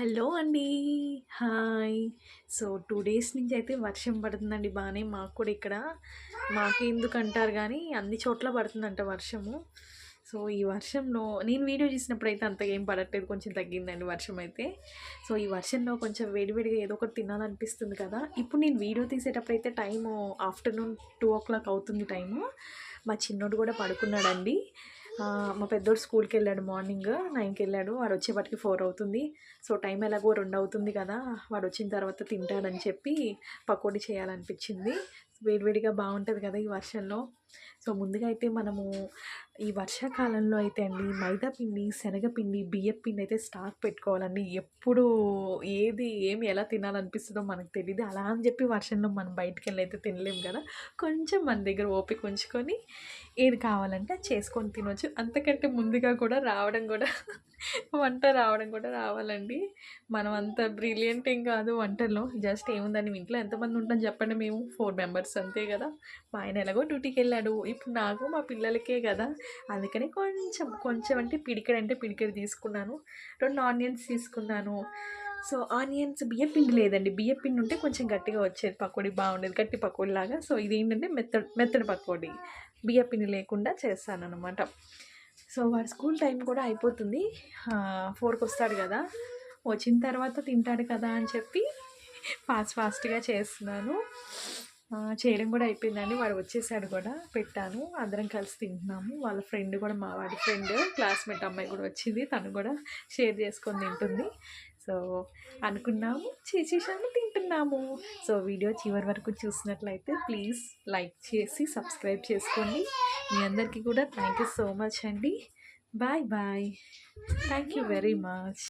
Hello అండి. Hi. So two days నుంచి అయితే వర్షం పడుతుందండి బాగానే మాకు కూడా ఇక్కడ. మాకు ఎందుకు అంటారు కానీ అన్ని చోట్ల పడుతుందంట వర్షము. సో ఈ వర్షంలో నేను వీడియో చేసినప్పుడు అయితే అంతగా ఏం పడట్లేదు కొంచెం తగ్గిందండి వర్షం అయితే. సో ఈ వర్షంలో కొంచెం వేడివేడిగా ఏదో ఒకటి తినాలనిపిస్తుంది కదా. ఇప్పుడు నేను వీడియో తీసేటప్పుడు అయితే time afternoon two o'clock అవుతుంది టైము. మా చిన్నోడు కూడా పడుకున్నాడండి. మా పెద్దోడు స్కూల్కి వెళ్ళాడు మార్నింగ్ నైన్కి వెళ్ళాడు వాడు వచ్చేపాటికి ఫోర్ అవుతుంది. సో టైం ఎలాగో రెండు అవుతుంది కదా. వాడు వచ్చిన తర్వాత తింటాడని చెప్పి పకోడీ చేయాలనిపించింది. వేడివేడిగా బాగుంటుంది కదా ఈ వర్షంలో. సో ముందుగా అయితే మనము ఈ వర్షాకాలంలో అయితే అండి మైదా పిండి శనగపిండి బియ్యం పిండి అయితే స్టాక్ పెట్టుకోవాలండి. ఎప్పుడు ఏది ఏమి ఎలా తినాలనిపిస్తుందో మనకు తెలియదు అలా అని చెప్పి వర్షంలో మనం బయటికి వెళ్ళి అయితే తినలేము కదా. కొంచెం మన దగ్గర ఓపిక ఉంచుకొని ఏది కావాలంటే అది చేసుకొని తినొచ్చు. అంతకంటే ముందుగా కూడా రావడం కూడా వంట రావడం కూడా రావాలండి. మనం అంత బ్రిలియంట్ ఏం కాదు వంటల్లో. జస్ట్ ఏముందని ఇంట్లో ఎంతమంది ఉంటాం చెప్పండి మేము? ఫోర్ మెంబర్స్ అంతే కదా. మా ఆయన ఎలాగో డ్యూటీకి వెళ్ళాడు. ఇప్పుడు నాకు మా పిల్లలకే కదా. అందుకని కొంచెం కొంచెం అంటే పిడికెడు అంటే పిడికెడు తీసుకున్నాను. రెండు ఆనియన్స్ తీసుకున్నాను. సో ఆనియన్స్ బియ్యం పిండి లేదండి. బియ్యం పిండి ఉంటే కొంచెం గట్టిగా వచ్చేది. పకోడీ బాగుండేది. గట్టి పకోడీ లాగా. సో ఇది ఏంటంటే మెత్తడి మెత్తడి పకోడీ. బియ్యం పిండి లేకుండా చేస్తాను అనమాట సో వాడు స్కూల్ టైం కూడా అయిపోతుంది. ఫోర్కి వస్తాడు కదా. వచ్చిన తర్వాత తింటాడు కదా అని చెప్పి ఫాస్ట్ ఫాస్ట్గా చేస్తున్నాను. చేయడం కూడా అయిపోయిందండి. వాడు వచ్చేసాడు కూడా పెట్టాను. అందరం కలిసి తింటున్నాము. వాళ్ళ ఫ్రెండ్ కూడా మా వాడి ఫ్రెండ్ క్లాస్మేట్ అమ్మాయి కూడా వచ్చింది. తను కూడా షేర్ చేసుకొని తింటుంది. సో అనుకున్నాము. చేసేసాము తింటున్నాము. సో వీడియో చివరి వరకు చూసినట్లయితే ప్లీజ్ లైక్ చేసి సబ్స్క్రైబ్ చేసుకోండి. మీ అందరికీ కూడా థ్యాంక్ యూ సో మచ్ అండి. Bye bye. Thank you very much.